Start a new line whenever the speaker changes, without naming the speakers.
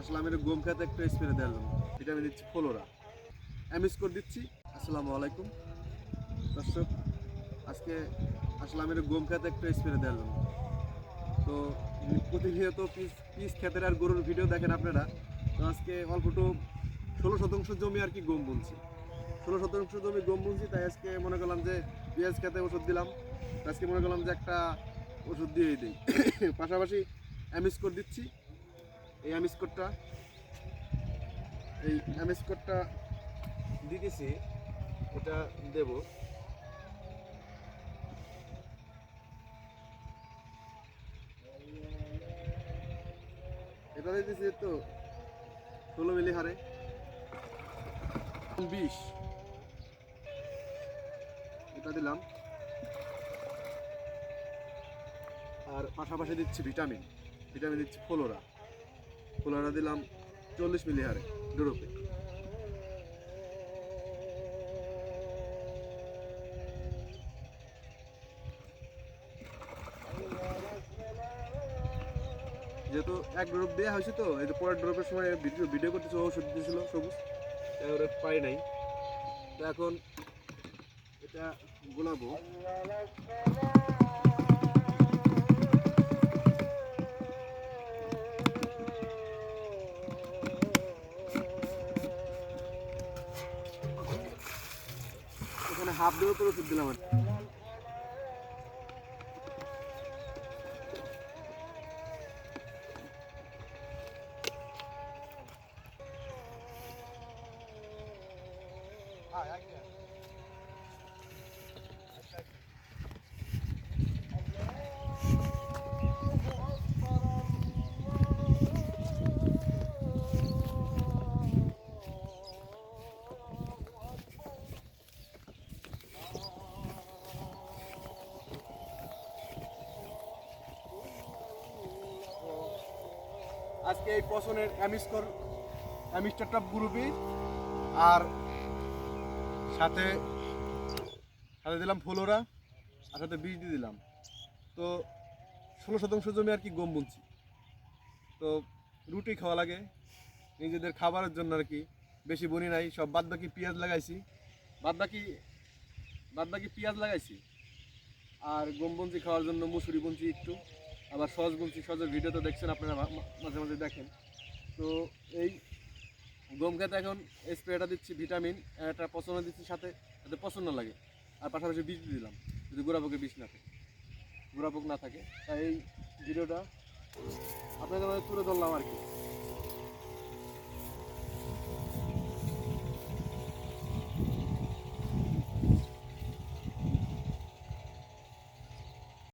আসলে আমি গম খাতে একটা স্প্রে দেওয়ার জন্য এটা আমি দিচ্ছি ফলোরা। অ্যামিস করে দিচ্ছি। আসসালামু আলাইকুম। দর্শক, আজকে আসলে আমি গম খাতে একটা স্প্রে দেওয়ার জন্য তো প্রতিনিয়ত পিস পিস খেতের আর গরুর ভিডিও দেখেন আপনারা। তো আজকে অল্প একটু ষোলো শতাংশ জমি আর কি গম বুনছি। ষোলো শতাংশ জমি গম বুনছি, তাই আজকে মনে করলাম যে পেঁয়াজ খেতে ওষুধ দিলাম। আজকে মনে করলাম যে একটা ওষুধ দিয়েই দিই। পাশাপাশি অ্যামিস কোড দিচ্ছি এই অ্যামিস কোডটা এই অ্যামিস কোডটা দিতেছি, এটা দেব। এটা দিতেছি তো ষোলো মিলি হারে। বিশ। এটা দিলাম। আর পাশাপাশি দিচ্ছি ভিটামিন। ভিটামিন দিচ্ছি ফলোরা। ফলোরা দিলাম চল্লিশ মিলি হারে ডোরোপে যেহেতু এক ড্রপ দেওয়া হয়েছে তো, এই পরের ড্রপের সময় ভিডিও ভিডিও করতেছে, ওষুধ দিয়েছিল সবুজ। ওরা পাই নাই। তো এখন এটা গোলাবো। এখানে হাফ ডোর করে ওষুধ দিলাম আর। আজকে এই পছনের অ্যামিস্কর অ্যামিস্টার টপ গ্রুপই আর সাথে সাথে দিলাম ফলোরা, আর সাথে বীজ দিয়ে দিলাম। তো ষোলো শতাংশ জমি আর কি গম বুনছি। তো রুটি খাওয়া লাগে, নিজেদের খাবারের জন্য আর কি। বেশি বনি নাই, সব বাদ বাকি পেঁয়াজ লাগাইছি। বাদ বাকি বাদ বাকি পেঁয়াজ লাগাইছি। আর গম বুনছি, খাওয়ার জন্য মুসুরি বুনছি একটু। আবার সজ বুনছি সজের ভিডিও তো দেখছেন আপনারা মাঝে মাঝে দেখেন। তো এই গম খেতে এখন স্প্রেটা দিচ্ছি ভিটামিন একটা পছন্দ দিচ্ছি সাথে যাতে পছন্দ লাগে। আর পাশাপাশি বীজ দিলাম, যদি গোড়াপোকে বিষ না থাকে। গোড়াপোক না থাকে, তাই এই ভিডিওটা আপনাদের মাঝে তুলে ধরলাম আর কি।